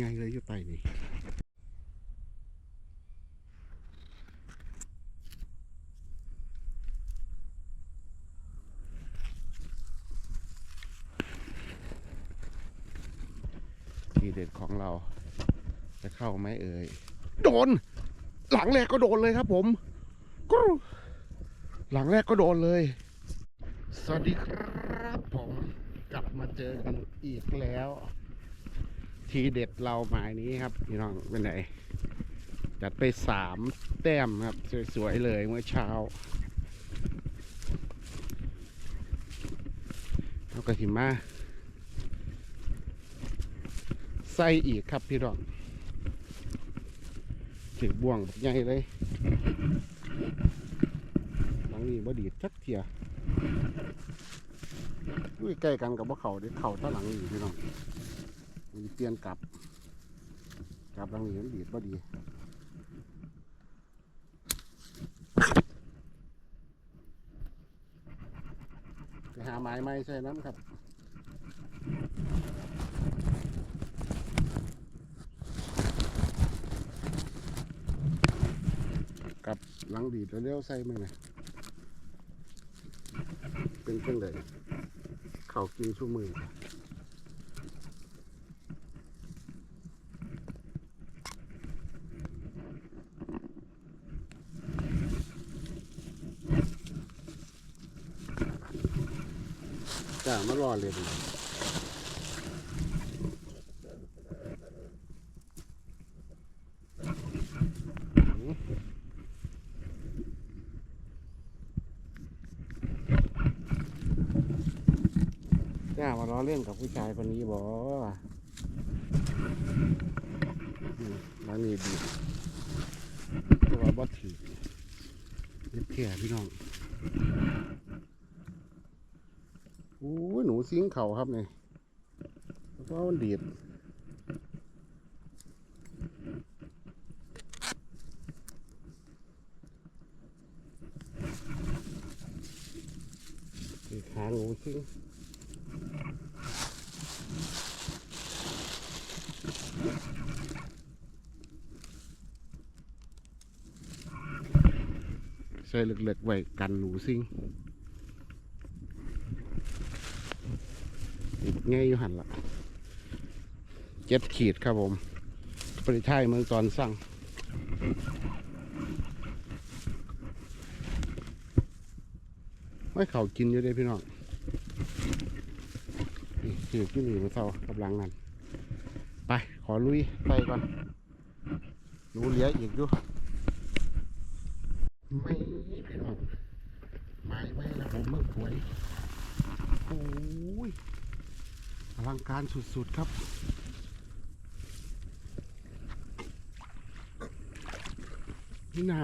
ง่ายเลยอยู่ใต้นี่ทีเด็ดของเรา จะเข้าไหมเอ่ย โดน หลังแรกก็โดนเลยครับผมกรูหลังแรกก็โดนเลย สวัสดีครับผม กลับมาเจอกันอีกแล้ว ทีเด็ดเราหมายนี้ครับพี่น้องเป็นไงจัดไปสามแต้มครับ สวยๆเลยเมื่อเช้าเอากระถิมาใส่อีกครับพี่น้องถือบ่วงบักใหญ่เลยหลังนี้บ่ดีดจักเทียอุ้ยใกล้กันกับว่าเขาเด้เข่าตาหลังนี่พี่น้อง เปลี่ยนกลับ กลับหลังนี้มันดีดบ่ดีไปหาไม้ไม้ใช่น้ำครับกลับหลังดีดแล้วเลี้ยวใส่มึงนเป็นเช่นไรเขากินชั่วมือ รอเลยดิจ้ามาล้อเล่นกับผู้ชายคนนี้บอมแล้วนี่ดีตัวาบอถือเล็บแค่พี่น้องโอ้ ซิงเข่าครับนี่ยแล้วมันดีดนี่ขาหูซิงใส่เหล็กๆไว้กันหนูซิง ติดง่ายอยู่หันละเจ็ดขีดครับผมปริไทยเมืองตอนสั่งไม่เขากินอยู่เด้พี่น้องนี่คือกินอยู่มาเศร้ากำลังนั่นไป ขอลุยไปก่อนหนูเหลียอีกอยู่ไม่พี่น้องไม้ไม่ระบบเมื่อป่วยโอ้ยอ ลังการสุดๆครับนี่น้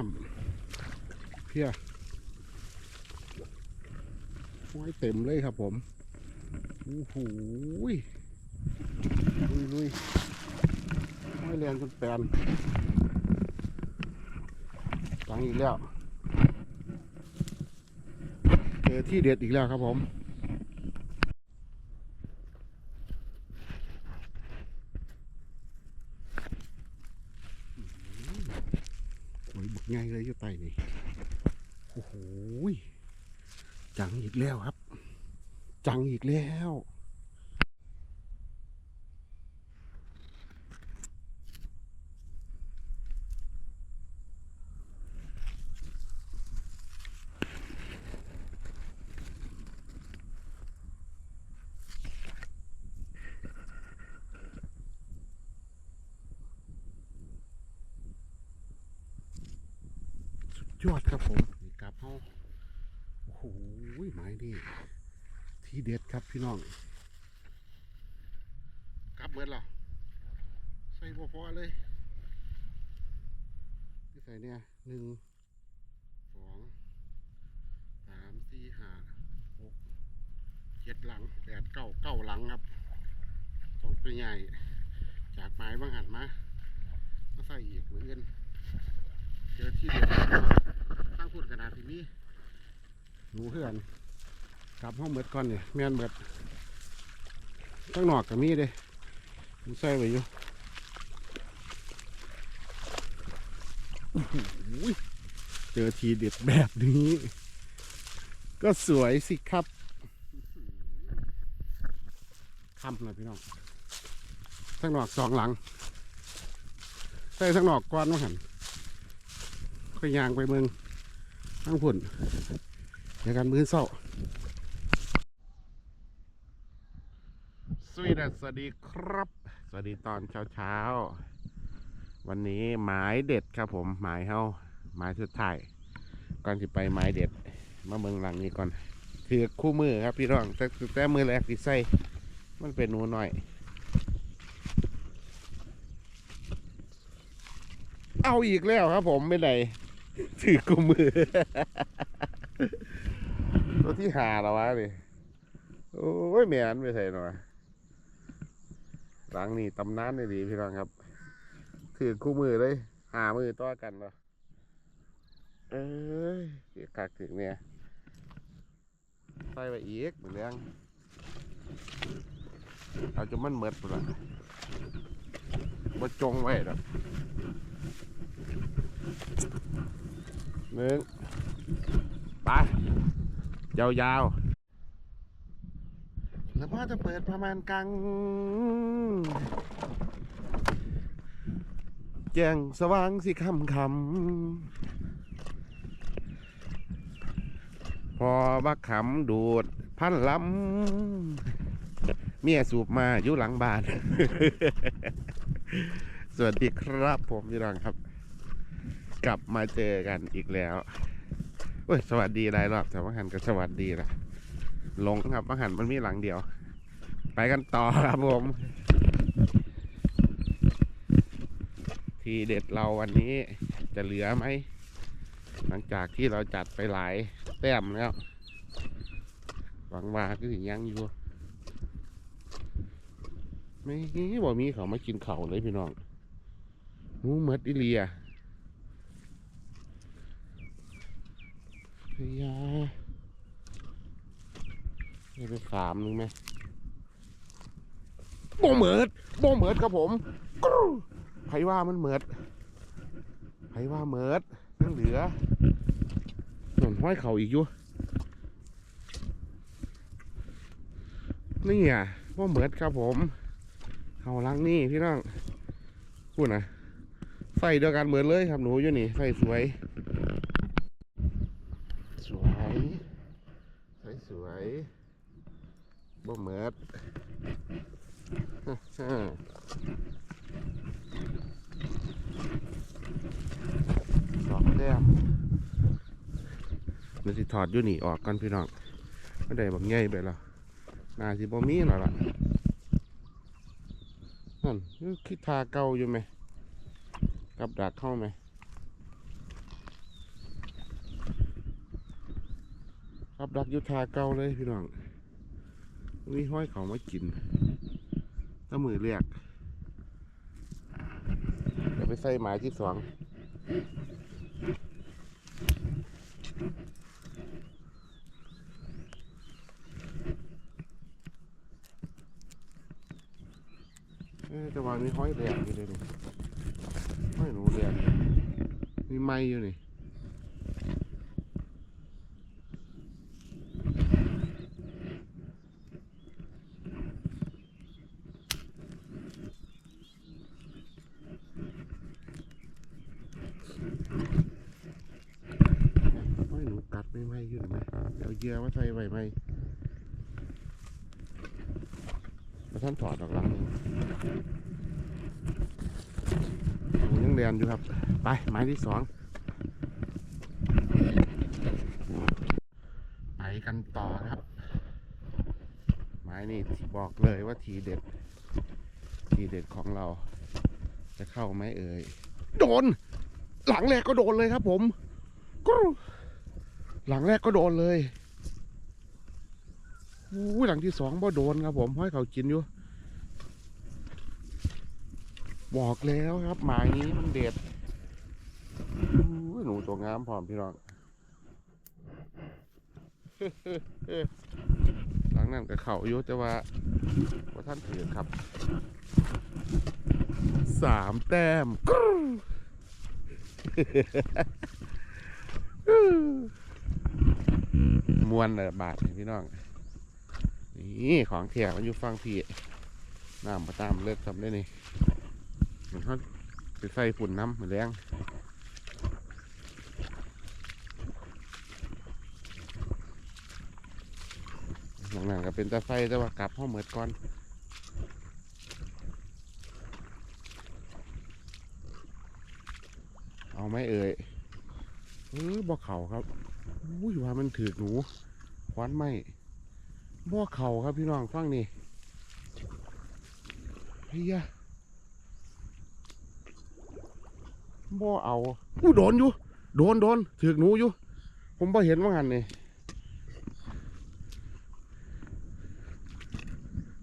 ำเพียไว้เต็มเลยครับผมโอ้โหลุยลุยไม่เรียนจนแปลนหลังอีกแล้ว เจอที่เด็ดอีกแล้วครับผม ยบุกง่ายเลยอยู่ใต้นี่โอ้โหจังอีกแล้วครับ จังอีกแล้ว ยอดครับผมนี่กลับเฮาโอ้โหไม้นี่ที่เด็ดครับพี่น้องกลับเบิดและใส่พอๆเลยที่ใส่เนี่ยหนึ่งสองสามสี่ห้าหกเจ็ดหลังแปดเก้าเก้าหลังครับต้องไปใหญ่จากไม้บางหันมามาใส่อีกเหมือนกันเจอที่เดียว พูดขนาดที่นี้ดูเพื่อนกลับห้องเบิดก่อนเนี่ยแม่นเบิดตั้งหนอกกับมีเลยมันใส่ไปอยู่เจอทีเด็ดแบบนี้ ก็สวยสิครับคำหน่อยพี่น้องทั้งหนอกสองหลัง ใส่ทั้งหนอกก้อนว่าหันขยยางไปเมือง ทั้งผุ่นเดี๋ยวกันมือเศร้าสวัสดีครับ สวัสดีตอนเช้าๆวันนี้หมายเด็ดครับผมหมายเฮาหมายสุดท้ายก่อนที่ไปหมายเด็ด มาเมืองหลังนี้ก่อนคือคู่มือครับพี่น้องแต่แต่มือแรกที่ใส่มันเป็นหนูหน่อย เอาอีกแล้วครับผมไม่ไหน ถือคู่มือ ตัวที่หาแล้ววะนี่โอ้ยแม่นไปใส่หน่อยหลังนี่ตำนานเลยดีพี่น้องครับ ถือคู่มือเลยหามือต่อกันเหรอเอ้ยเกียกักถึงเนี่ยใส่ไปอีกเหมือนเรื่องเอาจนมันเหมิดหมดละบ่จงไว้ดอก หนึ่งไปยาวๆ แล้วพ่อจะเปิดประมาณกลางแจ้งสว่างสิคำคำพอบักขำดูดพันลำเมียสูบมาอยู่หลังบ้าน สวัสดีครับผมพี่รองครับ กลับมาเจอกันอีกแล้วเว้ยสวัสดีหลายรอบแต่ว่าหันก็สวัสดีละลงครับอาหารมันมีหลังเดียว ไปกันต่อครับผม ทีเด็ดเราวันนี้จะเหลือไหม หลังจากที่เราจัดไปหลายแต้มแล้ว หวังว่าก็ถึงยังอยู่ไม่บ่มีเขามากินเข่าเลยพี่น้องหมูเมดอิเลีย เฮียนี่ไปสามนึงไหมโบเหมิดโบเหมิดครับผมใครว่ามันเหมิดใครว่าเหมิดยังเหลือหน่นห้อยเข่าอีกอยู่นี่อะโบเหมิดครับผมเข่าลังนี่พี่น้องพูดนะใส่เดียวกันเหมือนเลยครับหนูอยู่นี่ใส่สวย สวยใส่สวย บ่เหมิด สองแต้มเดี๋ยวสิถอดอยู่นี่ออกกันพี่น้องไม่ได้บักใหญ่ไปแล้วนาสิบ่มีแล้วล่ะนั่นนี่คิดทาเก่าอยู่ไหมกับดักเข้าไหมกับดักอยุทาเก่าเลยพี่น้องมีห้อยเขามากิน ถ้ามือเรียกเดี๋ยวไปใส่หมายที่สองเอ๊ะแต่ว่ามีห้อยแดงอยู่เลยนี่ห้อยหนูแดงมีไม้อยู่นี่ ห้อยหนูกัดไม่ไหมอยู่ไหม เดี๋ยวเหยื่อมาใส่ไว้ไหมมาท่านถอดออกหลังหนูยังเรียนอยู่ครับ ไปไม้ที่สองไปกันต่อครับ ไม้นี่ที่บอกเลยว่าทีเด็ด ทีเด็ดของเรา จะเข้าไหมเอ่ย โดน หลังแรกก็โดนเลยครับผมกรูหลังแรกก็โดนเลย อู้หลังที่สองบ่โดนครับผมห้อยเขากินอยู่ บอกแล้วครับ หมายนี้มันเด็ดหนูตัวงามพร้อมพี่น้องหลังนั้นกับเขาอยู่แต่ว่าว่าท่านถือครับสามแต้มกรูมวนเลยบาทพี่น้อง นี่ของเทียมันอยู่ฟังพี่น้ำมาตามเลิกทำได้นี่เหมือนเขาไปใส่ฝุ่นน้ำเหมือนแรงหลังๆก็เป็นตะไฟแต่ว่ากลับห้องเหมือดก่อนเอาไหมเอ่ยเออบ่อเข่าครับอุ้ยว่ามันถือหนูควันไหม บ่อเขาครับพี่น้องฟังนี่เฮียบ่อเอาอู้โดนอยู่ โดนโดนถือกหนูอยู่ ผมบ่เห็นว่างันนี่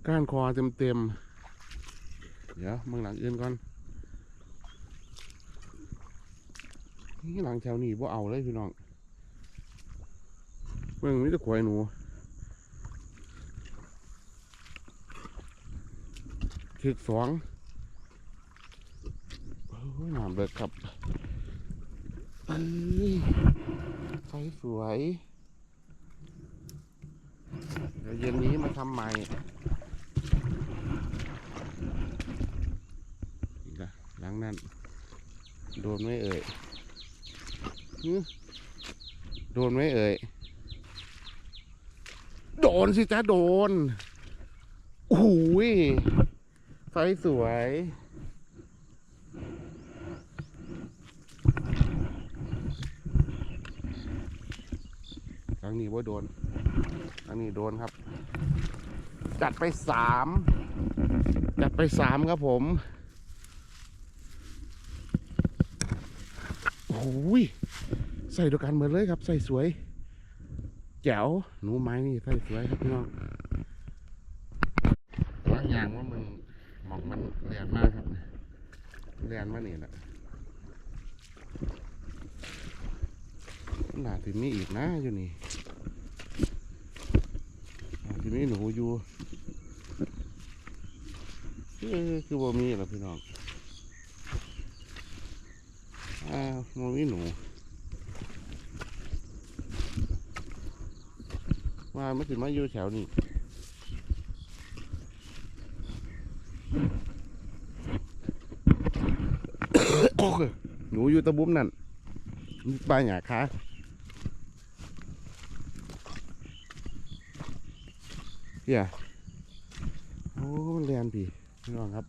ก้านคอเต็มเต็มๆเดี๋ยวมึงหลังอื่นก่อนนี่หลังแถวนี้บ่เอาเลยพี่น้องเบิ่งมีแต่ขวายหนู ถึกสองโอ้ยน้ำเบิกครับไฟสวยเดี๋ยวเย็นนี้มาทำใหม่อีกละหลังนั้นโดนไม่เอ่ยโดนไหมเอ่ย โดนสิจ้าโดนโอ้ย ไฟสวย ครั้งนี้ว่าโดนครั้งนี้โดนครับ จัดไปสาม จัดไปสามครับผม โอ้ย ใส่เดียวกันเหมดเลยครับ ใส่สวย แจ๋ว หนูไม้นี่ใส่สวยครับพี่น้องว่าอย่างว่ามันหมอกมันเรียนมากครับเรียนมานี่แหละ น่าจะมีอีกนะอยู่นี่น่าจะมีหนูอยู่เอ้ยคือว่มีเหรอพี่น้องอ้าวมันมีหนูว่ามันสิมาอยู่แถวนี้หนูอยู่ตะบุ้มนั่นปลาหยาคา เฮียโอ้มันแลนพี่พี่น้องครับ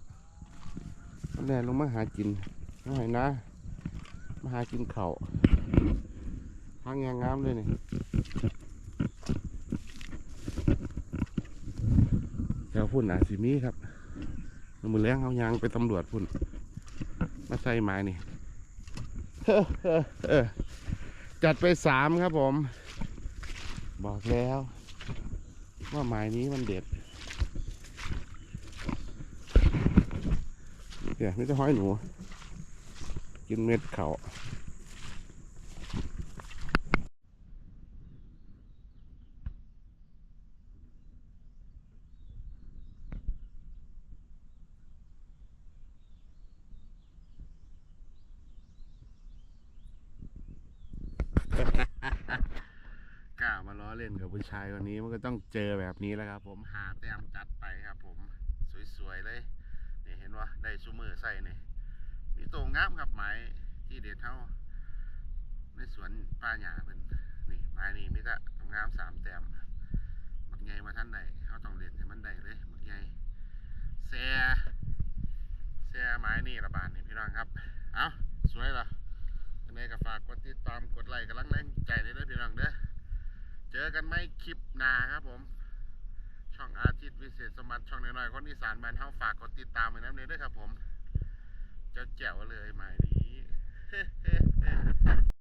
มันแลนลงมาหากินมาหายนะมาหากินเข่าทางยางงามเลยนี่แถวพุ่นอาสิมีครับมือแรงเอายางไปตำรวจพุ่น มาใส่ไม้นี่จัดไปสามครับผม บอกแล้ว ว่าไม้นี้มันเด็ดเดี๋ยวไม่จะห้อยหนู กินเม็ดเขา่า มาล้อเล่นกับผู้ชายคนนี้มันก็ต้องเจอแบบนี้แล้วครับ ผมหาแต้มจัดไปครับ ผมสวยๆเลยนี่เห็นว่าได้ซูมือใส่นี่มีตัวงามครับไม้ที่เด็ดเท่า ในสวนป้าหยาเป็นนี่ไม้นี่มิตรงามสามแต้มบักใหญ่มาท่านใดเขาต้องเล่นให้มันได้เลยบักใหญ่แซ่แซ่ไม้นี่ระบาดนี่พี่น้องครับ เอาสวยละยังไงก็ฝากกดติดตามกดไลค์กำลังแรงใจเลยเด้อพี่น้องเด้อ เจอกันไหมคลิปหน้าครับผม ช่องอาทิตย์วิเศษสมบัติช่องน้อยๆคนอีสานบ้านเฮาฝากกดติดตามไว้น้ำเด้อด้วยครับผมจะแจ๋วเลยหมายนี้